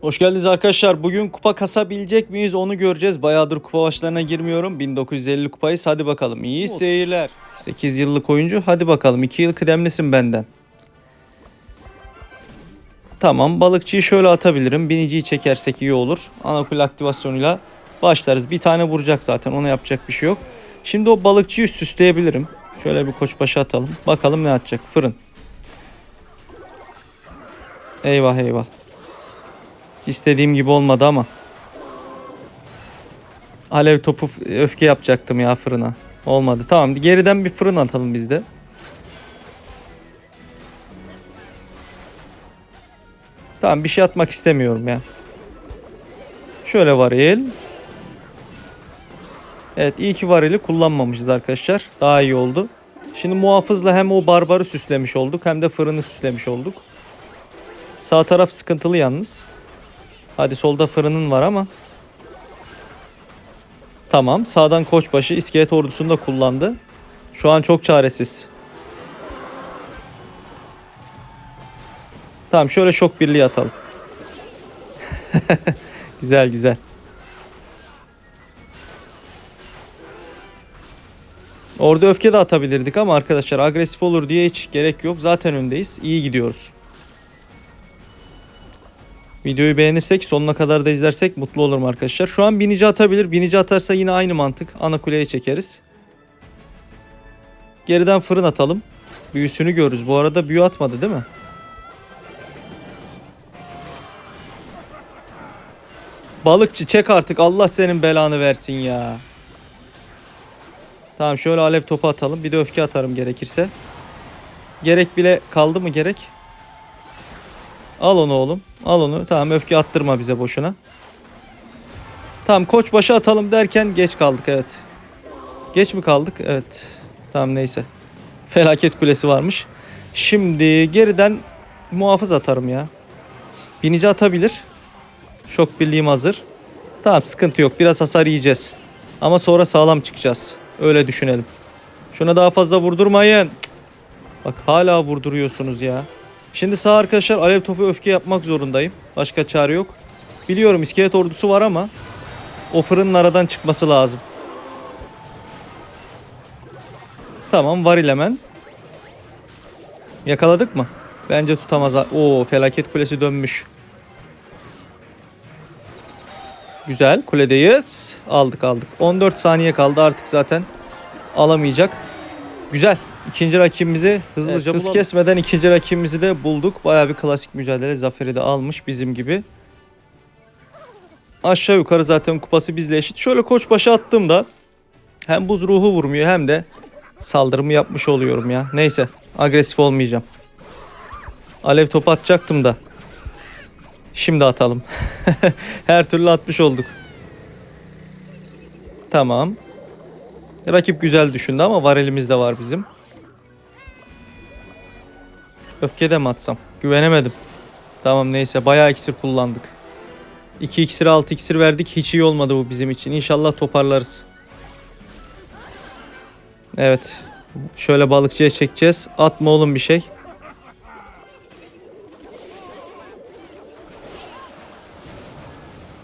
Hoş geldiniz arkadaşlar. Bugün kupa kasabilecek miyiz onu göreceğiz. Bayağıdır kupa başlarına girmiyorum. 1950 kupayız. Hadi bakalım. İyi Otuz. seyirler. 8 yıllık oyuncu. Hadi bakalım. 2 yıl kıdemlisin benden. Tamam. Balıkçıyı şöyle atabilirim. Biniciyi çekersek iyi olur. Anakul aktivasyonuyla başlarız. Bir tane vuracak zaten. Ona yapacak bir şey yok. Şimdi o balıkçıyı süsleyebilirim. Şöyle bir koçbaşı atalım. Bakalım ne atacak. Fırın. Eyvah eyvah. Hiç istediğim gibi olmadı ama. Alev topu öfke yapacaktım ya fırına. Olmadı. Tamam geriden bir fırın atalım biz de. Tamam bir şey atmak istemiyorum ya. Şöyle varil. Evet iyi ki varili kullanmamışız arkadaşlar. Daha iyi oldu. Şimdi muhafızla hem o barbarı süslemiş olduk hem de fırını süslemiş olduk. Sağ taraf sıkıntılı yalnız. Hadi solda fırının var ama. Tamam. Sağdan koçbaşı iskelet ordusunu da kullandı. Şu an çok çaresiz. Tamam şöyle şok birliği atalım. güzel güzel. Orada öfke de atabilirdik ama arkadaşlar agresif olur diye hiç gerek yok. Zaten öndeyiz. İyi gidiyoruz. Videoyu beğenirsek sonuna kadar da izlersek mutlu olurum arkadaşlar. Şu an binici atabilir. Binici atarsa yine aynı mantık. Ana kuleye çekeriz. Geriden fırın atalım. Büyüsünü görürüz. Bu arada büyü atmadı değil mi? Balıkçı çek artık. Allah senin belanı versin ya. Tamam şöyle alev topu atalım. Bir de öfke atarım gerekirse. Gerek bile kaldı mı gerek? Al onu oğlum. Al onu. Tamam öfke attırma bize boşuna. Tamam koç başı atalım derken geç kaldık evet. Geç mi kaldık? Evet. Tamam neyse. Felaket kulesi varmış. Şimdi geriden muhafız atarım ya. Binici atabilir. Şok birliğim hazır. Tamam sıkıntı yok. Biraz hasar yiyeceğiz. Ama sonra sağlam çıkacağız. Öyle düşünelim. Şuna daha fazla vurdurmayın. Bak hala vurduruyorsunuz ya. Şimdi sağ arkadaşlar alev topu öfke yapmak zorundayım. Başka çare yok. Biliyorum iskelet ordusu var ama o fırının aradan çıkması lazım. Tamam var hemen. Yakaladık mı? Bence tutamaz. Oo felaket kulesi dönmüş. Güzel kuledeyiz. Aldık aldık. 14 saniye kaldı artık zaten alamayacak. Güzel. İkinci rakibimizi hızlıca hız bulalım. kesmeden ikinci rakibimizi de bulduk. Bayağı bir klasik mücadele zaferi de almış bizim gibi. Aşağı yukarı zaten kupası bizle eşit. Şöyle koç başı attığımda hem buz ruhu vurmuyor hem de saldırımı yapmış oluyorum ya. Neyse agresif olmayacağım. Alev topu atacaktım da. Şimdi atalım. Her türlü atmış olduk. Tamam. Rakip güzel düşündü ama var elimizde var bizim. Öfke de mi atsam? Güvenemedim. Tamam neyse bayağı iksir kullandık. 2 iksir 6 iksir verdik. Hiç iyi olmadı bu bizim için. İnşallah toparlarız. Evet. Şöyle balıkçıya çekeceğiz. Atma oğlum bir şey.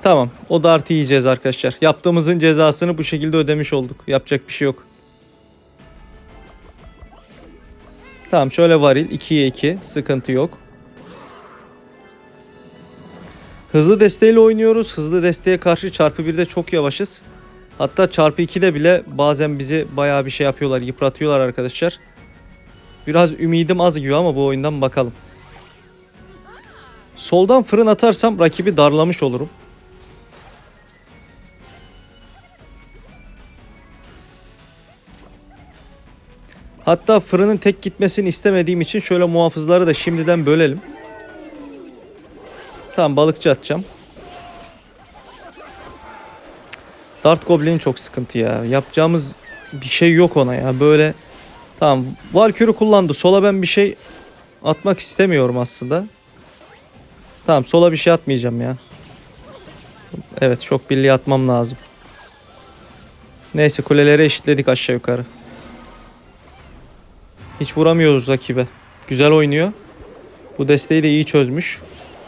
Tamam. O da artı yiyeceğiz arkadaşlar. Yaptığımızın cezasını bu şekilde ödemiş olduk. Yapacak bir şey yok. Tamam şöyle varil 2'ye 2 sıkıntı yok. Hızlı desteğiyle oynuyoruz. Hızlı desteğe karşı çarpı 1'de çok yavaşız. Hatta çarpı 2'de bile bazen bizi bayağı bir şey yapıyorlar. Yıpratıyorlar arkadaşlar. Biraz ümidim az gibi ama bu oyundan bakalım. Soldan fırın atarsam rakibi darlamış olurum. Hatta fırının tek gitmesini istemediğim için şöyle muhafızları da şimdiden bölelim. Tamam balıkçı atacağım. Dart Goblin'in çok sıkıntı ya. Yapacağımız bir şey yok ona ya. Böyle tamam Valkür'ü kullandı. Sola ben bir şey atmak istemiyorum aslında. Tamam sola bir şey atmayacağım ya. Evet şok birliği atmam lazım. Neyse kuleleri eşitledik aşağı yukarı. Hiç vuramıyoruz rakibe. Güzel oynuyor. Bu desteği de iyi çözmüş.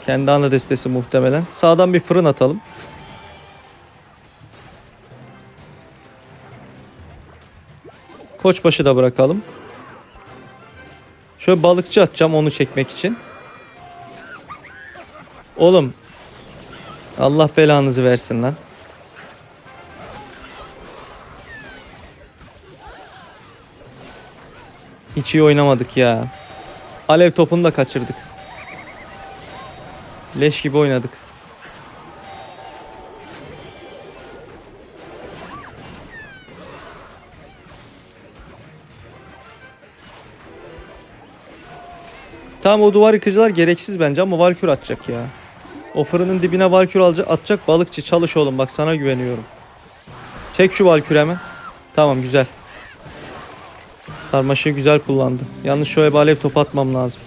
Kendi ana destesi muhtemelen. Sağdan bir fırın atalım. Koçbaşı da bırakalım. Şöyle balıkçı atacağım onu çekmek için. Oğlum. Allah belanızı versin lan. Hiç iyi oynamadık ya. Alev topunu da kaçırdık. Leş gibi oynadık. Tamam o duvar yıkıcılar gereksiz bence ama Valkür atacak ya. O fırının dibine Valkür alacak, atacak balıkçı çalış oğlum bak sana güveniyorum. Çek şu Valkür hemen. Tamam güzel. Sarmaşığı güzel kullandı. Yalnız şöyle bir alev topu atmam lazım.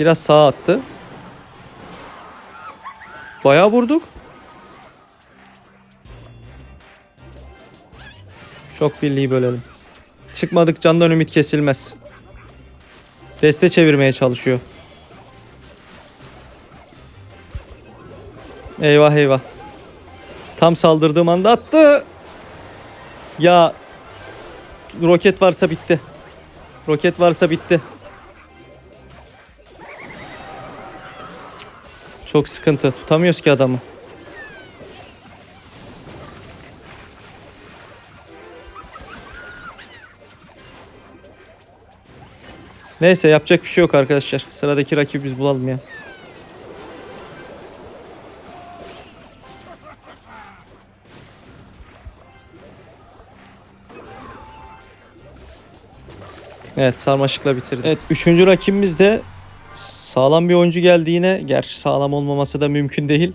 Biraz sağa attı. Bayağı vurduk. Şok birliği bölelim. Çıkmadık candan ümit kesilmez. Deste çevirmeye çalışıyor. Eyvah eyvah. Tam saldırdığım anda attı. Ya roket varsa bitti. Roket varsa bitti. Çok sıkıntı. Tutamıyoruz ki adamı. Neyse yapacak bir şey yok arkadaşlar. Sıradaki rakibi biz bulalım ya. Evet sarmaşıkla bitirdi. Evet üçüncü rakibimiz de sağlam bir oyuncu geldi yine. Gerçi sağlam olmaması da mümkün değil.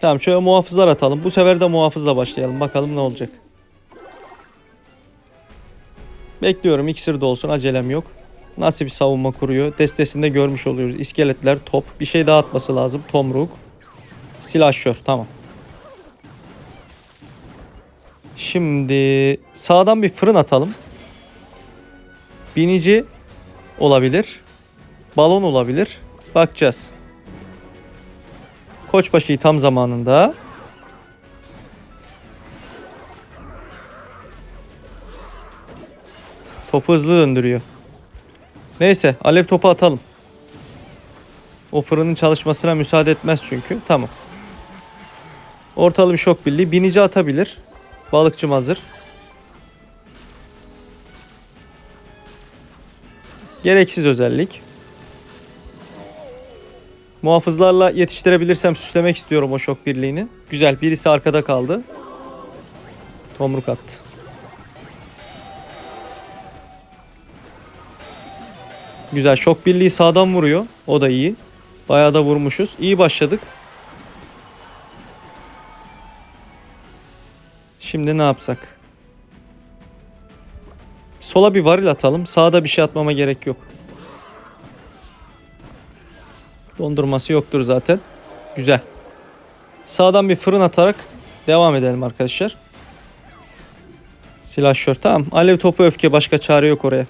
Tamam şöyle muhafızlar atalım. Bu sefer de muhafızla başlayalım. Bakalım ne olacak. Bekliyorum iksir de olsun acelem yok. Nasıl bir savunma kuruyor? Destesinde görmüş oluyoruz. İskeletler, top. Bir şey daha atması lazım. Tomruk. Silahşör. Tamam. Şimdi sağdan bir fırın atalım. Binici olabilir. Balon olabilir. Bakacağız. Koçbaşı'yı tam zamanında. Topu hızlı döndürüyor. Neyse alev topu atalım. O fırının çalışmasına müsaade etmez çünkü. Tamam. Ortalı bir şok birliği. Binici atabilir. Balıkçım hazır. Gereksiz özellik. Muhafızlarla yetiştirebilirsem süslemek istiyorum o şok birliğini. Güzel birisi arkada kaldı. Tomruk attı. Güzel şok birliği sağdan vuruyor. O da iyi. Bayağı da vurmuşuz. İyi başladık. Şimdi ne yapsak? Sola bir varil atalım. Sağda bir şey atmama gerek yok. Dondurması yoktur zaten. Güzel. Sağdan bir fırın atarak devam edelim arkadaşlar. Silahşör tamam. Alev topu öfke başka çare yok oraya.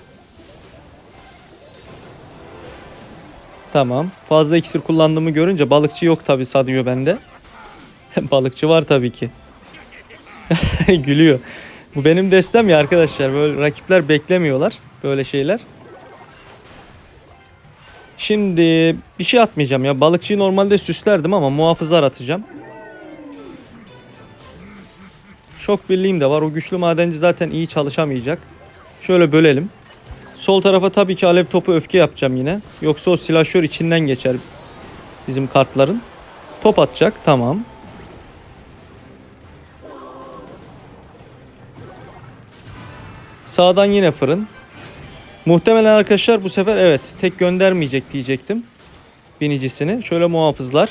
Tamam. Fazla iksir kullandığımı görünce balıkçı yok tabi sanıyor bende. balıkçı var tabii ki. Gülüyor. Bu benim destem ya arkadaşlar. Böyle rakipler beklemiyorlar böyle şeyler. Şimdi bir şey atmayacağım ya. Balıkçıyı normalde süslerdim ama muhafızlar atacağım. Şok birliğim de var. O güçlü madenci zaten iyi çalışamayacak. Şöyle bölelim. Sol tarafa tabii ki alev topu öfke yapacağım yine. Yoksa o silahşör içinden geçer bizim kartların. Top atacak. Tamam. Sağdan yine fırın. Muhtemelen arkadaşlar bu sefer evet tek göndermeyecek diyecektim. Binicisini. Şöyle muhafızlar.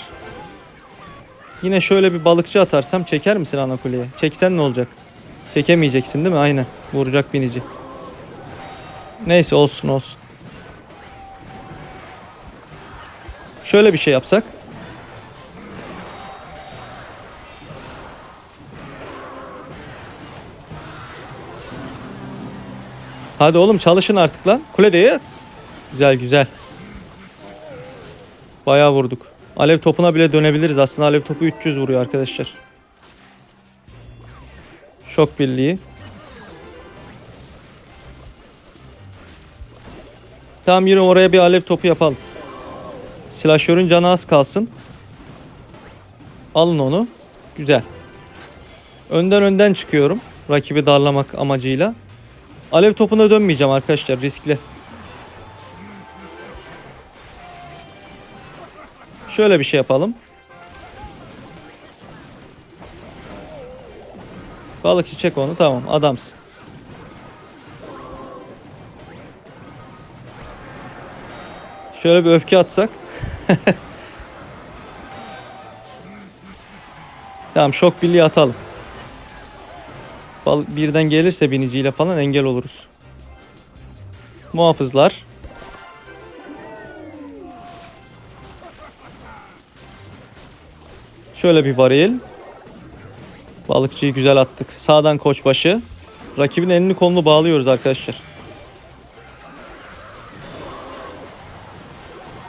Yine şöyle bir balıkçı atarsam çeker misin ana kuleye? Çeksen ne olacak? Çekemeyeceksin değil mi? Aynen. Vuracak binici. Neyse olsun olsun. Şöyle bir şey yapsak. Hadi oğlum çalışın artık lan. Kuledeyiz. Güzel güzel. Bayağı vurduk. Alev topuna bile dönebiliriz. Aslında alev topu 300 vuruyor arkadaşlar. Şok birliği. Tamam yine oraya bir alev topu yapalım. Silahşörün canı az kalsın. Alın onu. Güzel. Önden önden çıkıyorum. Rakibi darlamak amacıyla. Alev topuna dönmeyeceğim arkadaşlar. Riskli. Şöyle bir şey yapalım. Balıkçı çek onu. Tamam adamsın. Şöyle bir öfke atsak. tamam şok birliği atalım. Birden gelirse biniciyle falan engel oluruz. Muhafızlar. Şöyle bir varil. Balıkçıyı güzel attık. Sağdan koçbaşı. Rakibin elini kolunu bağlıyoruz arkadaşlar.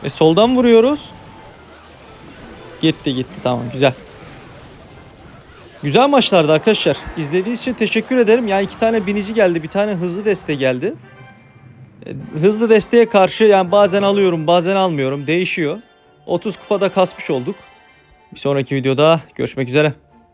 E soldan vuruyoruz. Gitti gitti tamam güzel. Güzel maçlardı arkadaşlar. İzlediğiniz için teşekkür ederim. Yani iki tane binici geldi, bir tane hızlı deste geldi. E, Hızlı desteğe karşı yani bazen alıyorum, bazen almıyorum. Değişiyor. 30 kupada kasmış olduk. Bir sonraki videoda görüşmek üzere.